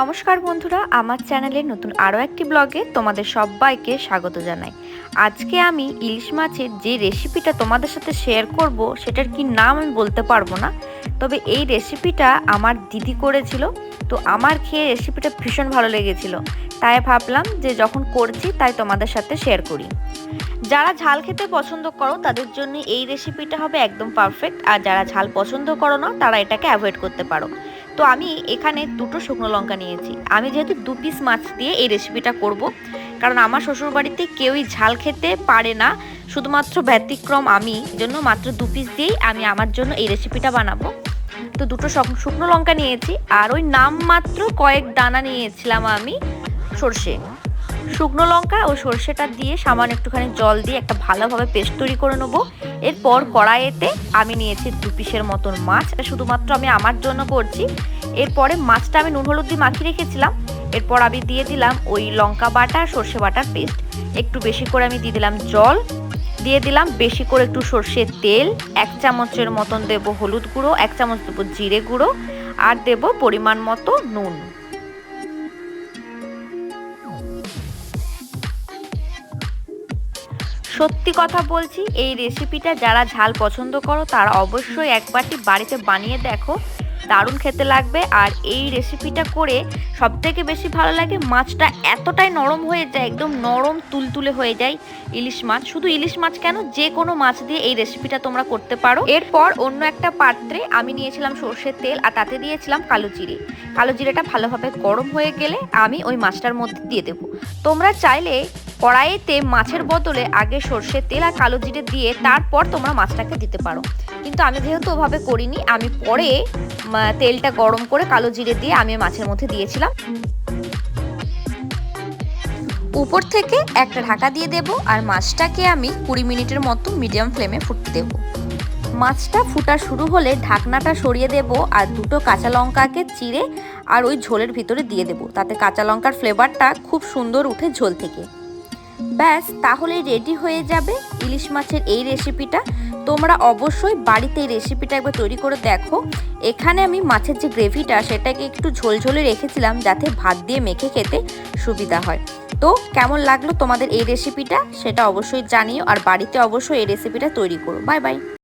নমস্কার বন্ধুরা, আমার চ্যানেলের নতুন আরও একটি ব্লগে তোমাদের সবাইকে স্বাগত জানাই। আজকে আমি ইলিশ মাছের যে রেসিপিটা তোমাদের সাথে শেয়ার করব, সেটার কি নাম আমি বলতে পারব না। তবে এই রেসিপিটা আমার দিদি করেছিল, তো আমার খেয়ে রেসিপিটা ভীষণ ভালো লেগেছিল। তাই ভাবলাম যে যখন করছি, তাই তোমাদের সাথে শেয়ার করি। যারা ঝাল খেতে পছন্দ করো, তাদের জন্য এই রেসিপিটা হবে একদম পারফেক্ট আর যারা ঝাল পছন্দ করো না, তারা এটাকে অ্যাভয়েড করতে পারো। তো আমি এখানে দুটো শুকনো লঙ্কা নিয়েছি। আমি যেহেতু দু পিস মাছ দিয়ে এই রেসিপিটা করব, কারণ আমার শ্বশুর বাড়িতে কেউই ঝাল খেতে পারে না। শুধুমাত্র ব্যতিক্রম আমি জন্য মাত্র দু পিস দিয়েই আমি আমার জন্য এই রেসিপিটা বানাবো। তো দুটো শুকনো লঙ্কা নিয়েছি, আর ওই নাম মাত্র কয়েক দানা নিয়েছিলাম আমি সর্ষে। শুকনো লঙ্কা ও সর্ষেটা দিয়ে সামান্য একটুখানি জল দিয়ে একটা ভালোভাবে পেস্ট তৈরি করে নেব। এরপর কড়াইয়েতে আমি নিয়েছি দু পিসের মতন মাছ। শুধুমাত্র আমি আমার জন্য করছি। এরপরে মাছটা আমি নুন হলুদ দিয়ে মাখিয়ে রেখেছিলাম। এরপর আমি দিয়ে দিলাম ওই লঙ্কা বাটা, সর্ষে বাটার পেস্ট। একটু বেশি করে আমি দিয়ে দিলাম জল। দিয়ে দিলাম বেশি করে একটু সর্ষের তেল। এক চামচের মতন দেব হলুদ গুঁড়ো, এক চামচ দেবো জিরে গুঁড়ো। আর দেব পরিমাণ মতো নুন। সত্যি কথা বলছি, এই রেসিপিটা যারা ঝাল পছন্দ করো, তারা অবশ্যই একবারটি বাড়িতে বানিয়ে দেখো। দারুণ খেতে লাগবে। আর এই রেসিপিটা করে সবথেকে বেশি ভালো লাগে, মাছটা এতটাই নরম হয়ে যায়, একদম নরম তুলতুলে হয়ে যায় ইলিশ মাছ। শুধু ইলিশ মাছ কেন, যে কোনো মাছ দিয়ে এই রেসিপিটা তোমরা করতে পারো। এরপর অন্য একটা পাত্রে আমি নিয়েছিলাম সর্ষের তেল, আর তাতে দিয়েছিলাম কালো জিরে। কালো জিরেটা ভালোভাবে গরম হয়ে গেলে আমি ওই মাছটার মধ্যে দিয়ে দেবো। তোমরা চাইলে কড়াইতে মাছের বদলে আগে সর্ষের তেল আর কালো জিরে দিয়ে তারপর তোমরা মাছটাকে দিতে পারো। কিন্তু আমি যেহেতু ওভাবে করিনি, আমি পরে তেলটা গরম করে কালো জিরে দিয়ে আমি মাছের মধ্যে দিয়েছিলাম। উপর থেকে একটা ঢাকা দিয়ে দেব আর মাছটাকে আমি কুড়ি মিনিটের মতো মিডিয়াম ফ্লেমে ফুটতে দেব। মাছটা ফুটা শুরু হলে ঢাকনাটা সরিয়ে দেব আর দুটো কাঁচা লঙ্কাকে চিড়ে আর ওই ঝোলের ভিতরে দিয়ে দেব। তাতে কাঁচা লঙ্কার ফ্লেভারটা খুব সুন্দর উঠে ঝোল থেকে। ব্যাস তাহলে রেডি হয়ে যাবে ইলিশ মাছের এই রেসিপিটা তোমরা অবশ্যই বাড়িতে এই রেসিপিটা একবার তৈরি করে দেখো। এখানে আমি মাছের যে গ্রেভিটা সেটাকে একটু ঝোলঝোলে রেখেছিলাম যাতে ভাত দিয়ে মেখে খেতে সুবিধা হয়। তো কেমন লাগল তোমাদের এই রেসিপিটা সেটা অবশ্যই জানিও। আর বাড়িতে অবশ্যই এই রেসিপিটা তৈরি করো। Bye bye